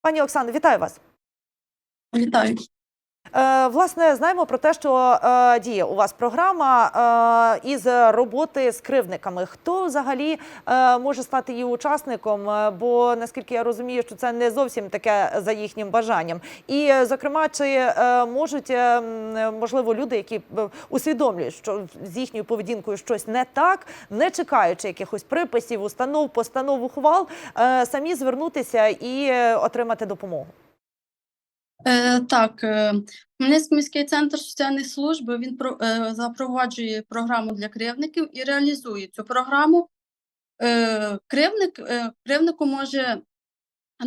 Пані Оксано, вітаю вас. Вітаю. Е, власне, знаємо про те, що е, діє у вас програма е, із роботи з кривдниками. Хто взагалі може стати її учасником? Бо наскільки я розумію, що це не зовсім таке за їхнім бажанням. І, зокрема, чи можуть можливо люди, які усвідомлюють, що з їхньою поведінкою щось не так, не чекаючи якихось приписів, установ, постанов, ухвал, самі звернутися і отримати допомогу. Е, так, е, Хмельницький міський центр соціальних служб він про, е, запроваджує програму для кривдників і реалізує цю програму. Е, кривник, е, кривнику може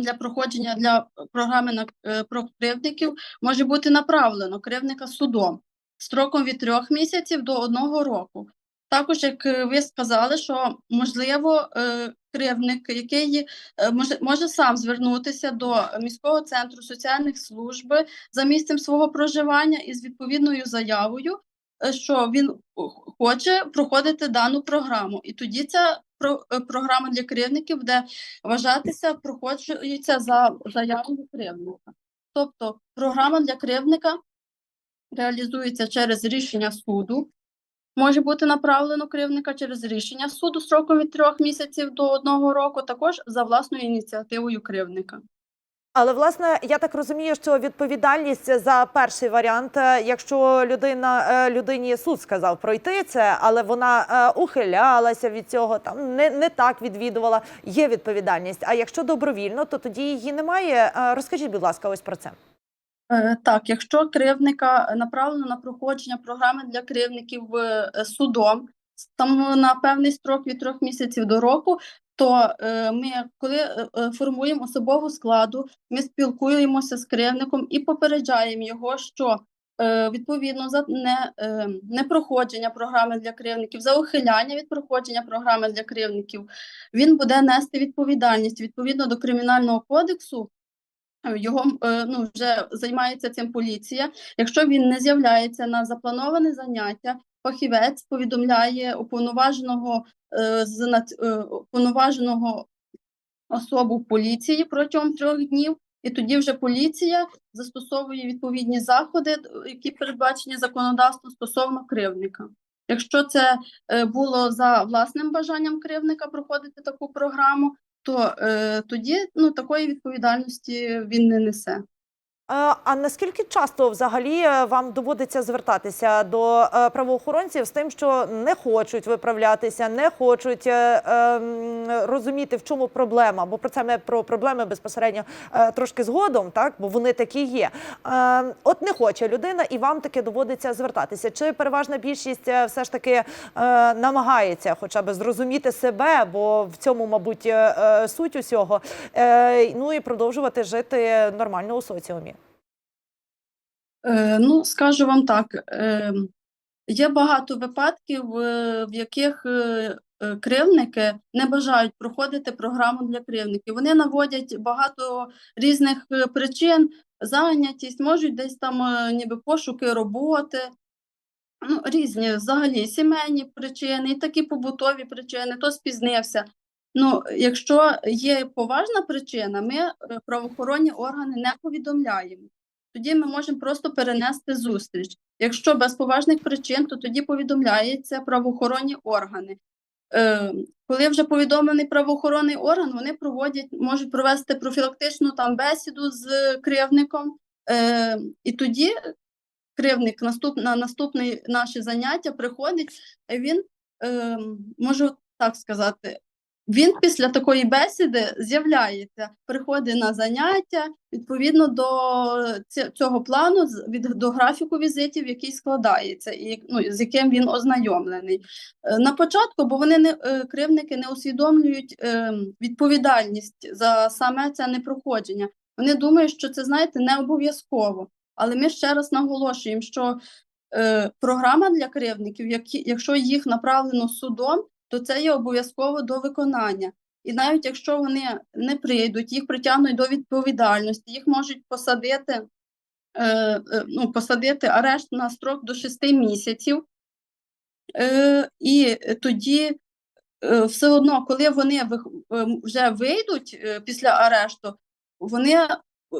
для проходження для програми на, е, про кривдників може бути направлено кривника судом строком від трьох місяців до одного року. Також, як ви сказали, що можливо е, кривник, який е, може, може сам звернутися до міського центру соціальних служб за місцем свого проживання із відповідною заявою, е, що він хоче проходити дану програму. І тоді ця про- програма для кривдників буде вважатися, проходжується за заявою кривдника. Тобто програма для кривдника реалізується через рішення суду. Може бути направлено кривдника через рішення суду строком від трьох місяців до одного року, також за власною ініціативою кривдника. Але власне я так розумію, що відповідальність за перший варіант, е, якщо людина е, людині суд сказав пройти це, але вона е, ухилялася від цього, там не, не так відвідувала, є відповідальність. А якщо добровільно, то тоді її немає. Розкажіть, будь ласка, ось про це. Е, Так, якщо кривдника направлено на проходження програми для кривдників е, судом, там на певний строк від трьох місяців до року, то е, ми, коли формуємо особову складу, ми спілкуємося з кривдником і попереджаємо його, що відповідно за не, непроходження програми для кривдників, за ухиляння від проходження програми для кривдників, він буде нести відповідальність відповідно до кримінального кодексу. Його е, ну, вже займається цим поліція. Якщо він не з'являється на заплановане заняття, фахівець повідомляє уповноваженого е, з е, уповноваженого особу поліції протягом трьох днів, і тоді вже поліція застосовує відповідні заходи, які передбачені законодавством стосовно кривдника. Якщо це було за власним бажанням кривдника проходити таку програму, то е, тоді ну, такої відповідальності він не несе. Е, А наскільки часто взагалі е, вам доводиться звертатися до е, правоохоронців з тим, що не хочуть виправлятися, не хочуть ем, розуміти, в чому проблема? Бо про це ми про проблеми безпосередньо трошки згодом, так бо вони такі є. Е, От не хоче людина, і вам таки доводиться звертатися. Чи переважна більшість все ж таки намагається, хоча б зрозуміти себе, бо в цьому, мабуть, суть усього. Ну і продовжувати жити нормально у соціумі. Е, ну, скажу вам так, е, є багато випадків, е, в яких е, кривдники не бажають проходити програму для кривдників. Вони наводять багато різних причин, зайнятість, можуть десь там ніби пошуки роботи. Ну, різні взагалі сімейні причини, і такі побутові причини, то спізнився. Ну, якщо є поважна причина, ми е, правоохоронні органи не повідомляємо. Тоді ми можемо просто перенести зустріч. Якщо без поважних причин, то тоді повідомляється правоохоронні органи. Е, коли вже повідомлений правоохоронний орган, вони проводять, можуть провести профілактичну там бесіду з кривдником, е, і тоді кривник наступ, на наступне наше заняття приходить, і він, е, можу так сказати, він після такої бесіди з'являється, приходить на заняття відповідно до цього плану, від, до графіку візитів, який складається, і ну, з яким він ознайомлений. Е, На початку, бо вони не е, кривники не усвідомлюють е, відповідальність за саме це непроходження. Вони думають, що це, знаєте, не обов'язково. Але ми ще раз наголошуємо, що програма для кривдників, якщо їх направлено судом, то це є обов'язково до виконання. І навіть якщо вони не прийдуть, їх притягнуть до відповідальності, їх можуть посадити, е, е, ну, посадити арешт на строк до 6 місяців. Е, і тоді е, все одно, коли вони е, вже вийдуть е, після арешту, вони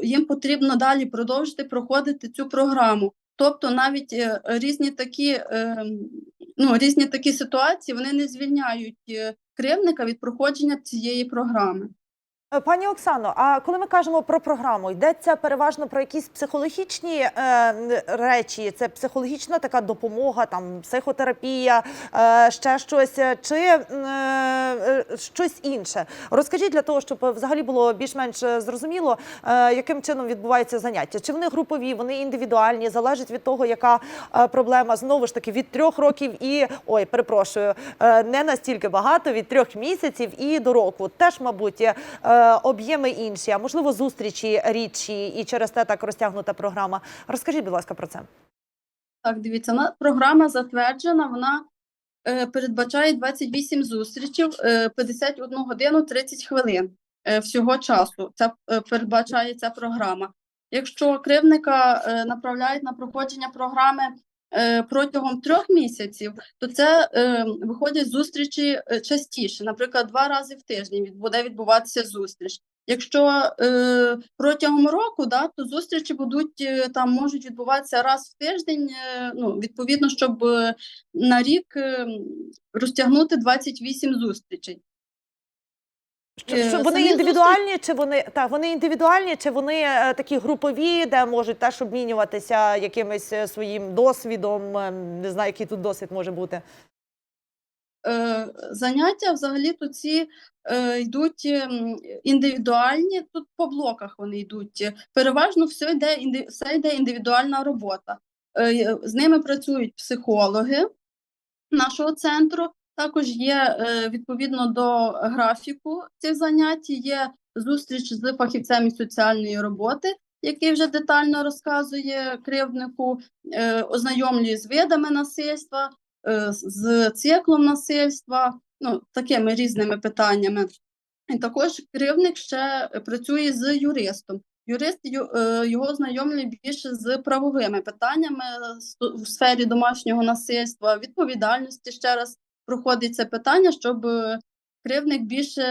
їм потрібно далі продовжити проходити цю програму. Тобто навіть е, різні такі, е, ну, різні такі ситуації вони не звільняють е, кривника від проходження цієї програми. Е, Пані Оксано, а коли ми кажемо про програму, йдеться переважно про якісь психологічні е, речі, це психологічна така допомога, там психотерапія, е, ще щось, е, чи е, щось інше. Розкажіть для того, щоб взагалі було більш-менш е, зрозуміло, е, яким чином відбуваються заняття. Чи вони групові, вони індивідуальні, залежить від того, яка проблема знову ж таки від трьох років і ой, перепрошую, е, не настільки багато від трьох місяців і до року. Теж, мабуть, е, об'єми інші, а можливо, зустрічі рідші, і через те так розтягнута програма. Розкажіть, будь ласка, про це. Так, дивіться, вона програма затверджена, вона е, передбачає 28 зустрічей, е, 51 годину 30 хвилин е, всього часу. Це е, передбачає ця програма. Якщо кривника е, направляють на проходження програми е, протягом трьох місяців, то це е, виходять зустрічі е, частіше, наприклад, два рази в тиждень буде відбуватися зустріч. Якщо е, протягом року, да, то зустрічі будуть е, там можуть відбуватися раз в тиждень. е, ну, відповідно, щоб е, на рік е, розтягнути 28 зустрічей. Що, Е, що вони індивідуальні, чи вони так, вони індивідуальні, чи вони такі групові, де можуть теж обмінюватися якимось е, своїм досвідом? е, Не знаю, який тут досвід може бути. Заняття взагалі то ці е, йдуть ем, індивідуальні, тут по блоках вони йдуть. Переважно все йде, все йде індивідуальна робота. Е, з ними працюють психологи нашого центру. Також є е, відповідно до графіку цих занять, є зустріч з фахівцем соціальної роботи, який вже детально розказує кривднику, е, ознайомлює з видами насильства, е, з- циклом насильства, ну, такими різними питаннями. І також кривник ще працює з юристом. Юрист його ознайомлює більше з правовими питаннями в сфері домашнього насильства, відповідальності. Ще раз проходить це питання, щоб е, кривник більше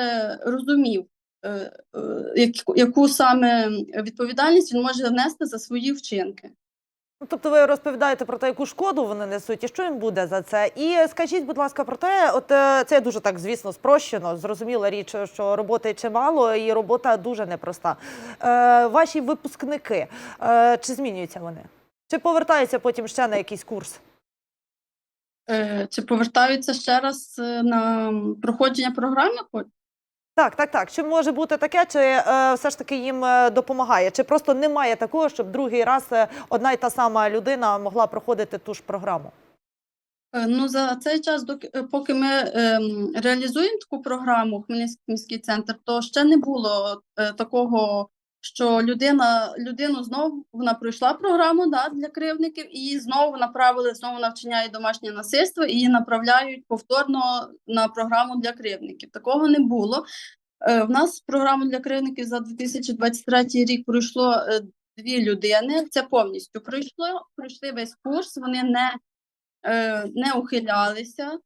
розумів, е, е, яку- саме відповідальність він може внести за свої вчинки. Ну, Тобто ви розповідаєте про те, яку шкоду вони несуть, і що їм буде за це. І скажіть, будь ласка, про те, от це дуже так, звісно, спрощено. Зрозуміла річ, що роботи чимало, і робота дуже непроста. Е, ваші випускники, е, чи змінюються вони? Чи повертаються потім ще на якийсь курс? Е, Чи повертаються ще раз е, на проходження програми? Так, так, так. Чи може бути таке, чи е, все ж таки їм е, допомагає? Чи просто немає такого, щоб другий раз е, одна й та сама людина могла проходити ту ж програму? Е, Ну, за цей час, доки- е, поки ми ем, реалізуємо таку програму Хмельницький міський центр, то ще не було е, такого, що людина, людину знову вона пройшла програму да, для кривдників, і її знову направили знову навчання і домашнє насильство, і її направляють повторно на програму для кривдників. Такого не було. Е, В нас програму для кривдників за 2023 рік пройшло е, дві людини. Це повністю пройшло, пройшли весь курс. Вони не е, не ухилялися,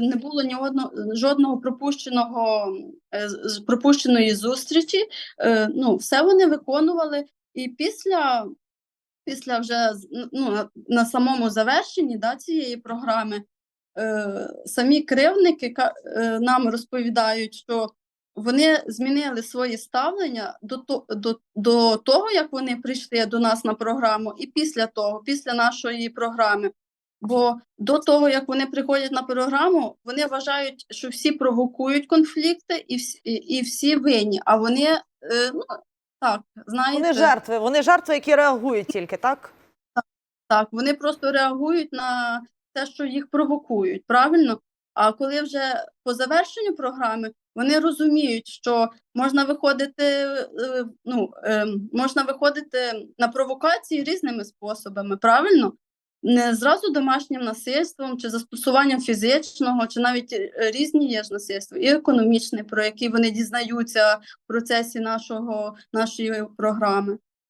не було ні одного, жодного пропущеного, е, пропущеної зустрічі. Е, Ну, все вони виконували. І після, після вже ну, на, самому завершенні да, цієї програми е, самі кривники е, нам розповідають, що вони змінили своє ставлення до, до, до того, як вони прийшли до нас на програму, і після того, після нашої програми. Бо до того, як вони приходять на програму, вони вважають, що всі провокують конфлікти і всі, і, всі винні. А вони, е, ну так, знаєте, Вони жертви, вони жертви, які реагують тільки, так? так, вони просто реагують на те, що їх провокують, правильно? А коли вже по завершенню програми вони розуміють, що можна виходити, е, ну, ем, можна виходити на провокації різними способами, правильно? Не зразу домашнім насильством чи застосуванням фізичного, чи навіть е, різні є ж насильства, і економічне, про які вони дізнаються в процесі нашого, нашої програми.